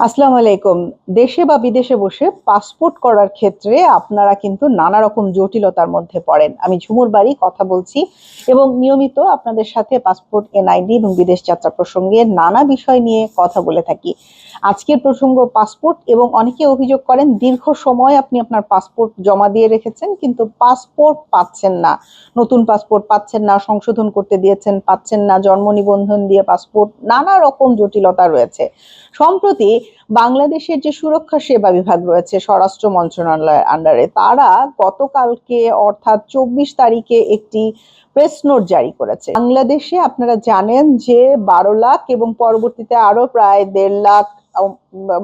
আসসালামু আলাইকুম। দেশে বা বিদেশে বসে পাসপোর্ট করার ক্ষেত্রে আপনারা কিন্তু নানা রকম জটিলতার মধ্যে পড়েন। আমি ঝুমুর বাড়ি, কথা বলছি এবং নিয়মিত আপনাদের সাথে পাসপোর্ট এনআইডি এবং বিদেশ যাত্রা প্রসঙ্গে নানা বিষয় নিয়ে কথা বলে থাকি। আজকের প্রসঙ্গ পাসপোর্ট এবং অনেকে অভিযোগ করেন দীর্ঘ সময় আপনি আপনার পাসপোর্ট জমা দিয়ে রেখেছেন, কিন্তু পাসপোর্ট পাচ্ছেন না। নতুন পাসপোর্ট পাচ্ছেন না, সংশোধন করতে দিয়েছেন, পাচ্ছেন না, জন্ম নিবন্ধন দিয়ে পাসপোর্ট নানা রকম জটিলতা রয়েছে। সম্প্রতি বাংলাদেশের যে সুরক্ষা সেবা বিভাগ রয়েছে, স্বরাষ্ট্র মন্ত্রণালয়ের আন্ডারে তারা গতকালকে অর্থাৎ চব্বিশ তারিখে একটি প্রেস নোট জারি করেছে। বাংলাদেশে আপনারা জানেন যে বারো লাখ এবং পরবর্তীতে আরও প্রায় দেড় লাখ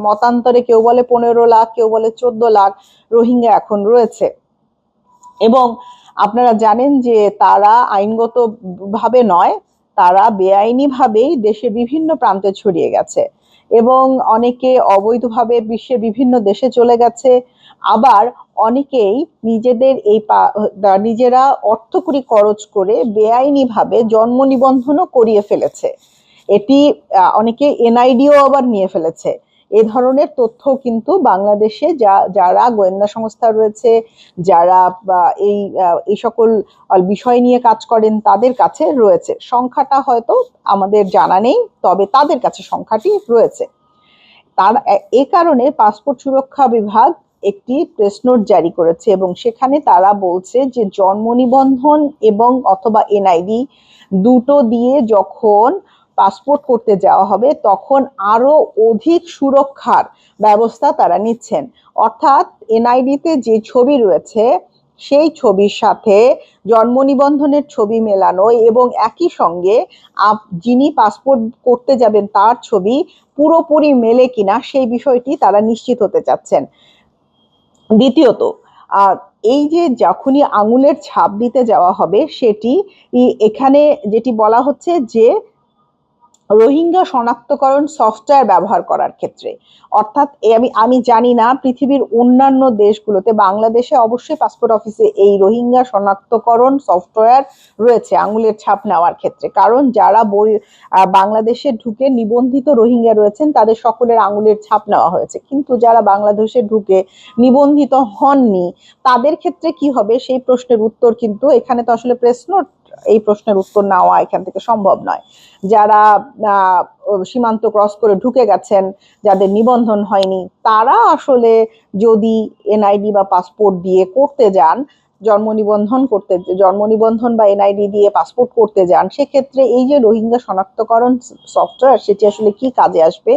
মতান্তরে কেউ বলে পনেরো লাখ, কেউ বলে চোদ্দ লাখ রোহিঙ্গা এখন রয়েছে। এবং আপনারা জানেন যে তারা আইনগত ভাবে নয় তারা বেআইনি ভাবেই দেশের বিভিন্ন প্রান্তে ছড়িয়ে গেছে এবং অনেকে অবৈধভাবে বিশ্বের বিভিন্ন দেশে চলে গেছে। আবার অনেকেই নিজেদের এই নিজেরা অর্থকরী খরচ করে বেআইনিভাবে জন্ম নিবন্ধনও করিয়ে ফেলেছে। এটি অনেকে এনআইডিও আবার নিয়ে ফেলেছে। এ ধরনের তথ্য কিন্তু বাংলাদেশে যা, যারা গোয়েন্দা সংস্থা রয়েছে, যারা এই এই সকল বিষয় নিয়ে কাজ করেন, তাদের কাছে রয়েছে। সংখ্যাটা হয়তো আমাদের জানা নেই, তবে তাদের কাছে সংখ্যাটি রয়েছে। তার এ কারণে পাসপোর্ট সুরক্ষা বিভাগ একটি প্রেস নোট জারি করেছে এবং সেখানে তারা বলছে যে জন্ম নিবন্ধন এবং অথবা এনআইডি দুটো দিয়ে যখন পাসপোর্ট করতে যাওয়া হবে, তখন আরও অধিক সুরক্ষার ব্যবস্থা তারা নিচ্ছেন। অর্থাৎ এনআইডিতে যে ছবি রয়েছে, সেই ছবির সাথে জন্ম নিবন্ধনের ছবি মেলানো এবং একই সঙ্গে আপ- যিনি পাসপোর্ট করতে যাবেন তার ছবি পুরোপুরি মেলে কিনা সেই বিষয়টি তারা নিশ্চিত হতে চাচ্ছেন। দ্বিতীয়ত এই যে যখনই আঙুলের ছাপ দিতে যাওয়া হবে, সেটি এখানে যেটি বলা হচ্ছে যে রোহিঙ্গা শনাক্তকরণ সফটওয়্যার ব্যবহার করার ক্ষেত্রে। অর্থাৎ আমি আমি জানি না পৃথিবীর অন্যান্য দেশগুলোতে, বাংলাদেশে অবশ্যই পাসপোর্ট অফিসে এই রোহিঙ্গা শনাক্তকরণ সফটওয়্যার রয়েছে, আঙুলের ছাপ নেওয়ার ক্ষেত্রে। কারণ, যারা বই বাংলাদেশে ঢুকে নিবন্ধিত রোহিঙ্গা রয়েছেন, তাদের সকলের আঙুলের ছাপ নেওয়া হয়েছে। কিন্তু যারা বাংলাদেশে ঢুকে নিবন্ধিত হননি, তাদের ক্ষেত্রে কি হবে? সেই প্রশ্নের উত্তর কিন্তু এখানে তো আসলে প্রেস নোট এই প্রশ্নের উত্তর নেওয়া এখান থেকে সম্ভব নয়। যারা সীমান্ত ক্রস করে ঢুকে গেছেন, যাদের নিবন্ধন হয়নি, তারা আসলে যদি এনআইডি বা পাসপোর্ট দিয়ে করতে যান, জন্ম নিবন্ধন করতে, জন্ম নিবন্ধন বা এনআইডি দিয়ে পাসপোর্ট করতে যান, সেক্ষেত্রে এই যে রোহিঙ্গা শনাক্তকরণ সফটওয়্যার সেটি আসলে কি কাজে আসবে?